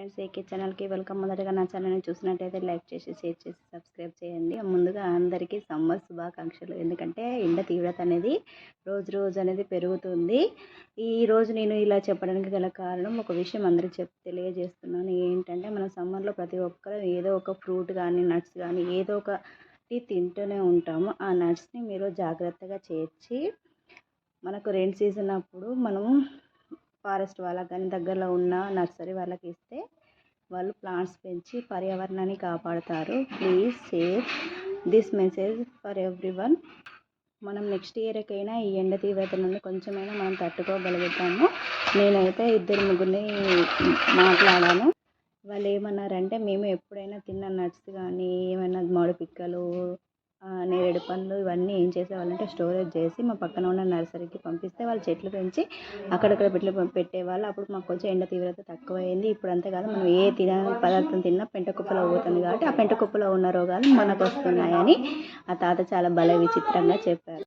Friends AK ఛానల్కి welcome మొదటగా నా ఛానల్ని చూసినట్టయితే లైక్ చేసి షేర్ చేసి సబ్స్క్రైబ్ చేయండి. ముందుగా అందరికీ సమ్మర్ శుభాకాంక్షలు. ఎందుకంటే ఎండ తీవ్రత అనేది రోజు రోజు అనేది పెరుగుతుంది. ఈ రోజు నేను ఇలా చెప్పడానికి గల కారణం ఒక విషయం అందరికీ చెప్ తెలియజేస్తున్నాను. ఏంటంటే మన సమ్మర్లో ప్రతి ఒక్కరు ఏదో ఒక ఫ్రూట్ కానీ నట్స్ కానీ ఏదో ఒకటి తింటూనే ఉంటాము. ఆ నట్స్ని మీరు జాగ్రత్తగా చేర్చి మనకు రెయిన్ సీజన్ అప్పుడు మనం ఫారెస్ట్ వాళ్ళకి కానీ దగ్గరలో ఉన్న నర్సరీ వాళ్ళకి ఇస్తే వాళ్ళు ప్లాంట్స్ పెంచి పర్యావరణాన్ని కాపాడుతారు. Please safe this message for everyone మనం నెక్స్ట్ ఇయర్కైనా ఈ ఎండ తీవ్రత నుండి కొంచెమైనా మనం తట్టుకోగలుగుతాము. నేనైతే ఇద్దరు ముగ్గురిని మాట్లాడాను. వాళ్ళు ఏమన్నారంటే మేము ఎప్పుడైనా తిన్న నట్స్ కానీ ఏమైనా మామిడి పిక్కలు ఆ, పండ్లు ఇవన్నీ ఏం చేసేవాళ్ళంటే స్టోరేజ్ చేసి మా పక్కన ఉన్న నర్సరీకి పంపిస్తే వాళ్ళు చెట్లు పెంచి అక్కడక్కడ పెట్లు పెట్టేవాళ్ళు. అప్పుడు మాకు కొంచెం ఎండ తీవ్రత తక్కువైంది. ఇప్పుడు అంతే కాదు మనం ఏ తిన పదార్థం తిన్నా పెంట కుప్పలో పోతుంది కాబట్టి ఆ పెంట కుప్పలో ఉన్న రోగాలు మనకు వస్తున్నాయని ఆ తాత చాలా భలే విచిత్రంగా చెప్పారు.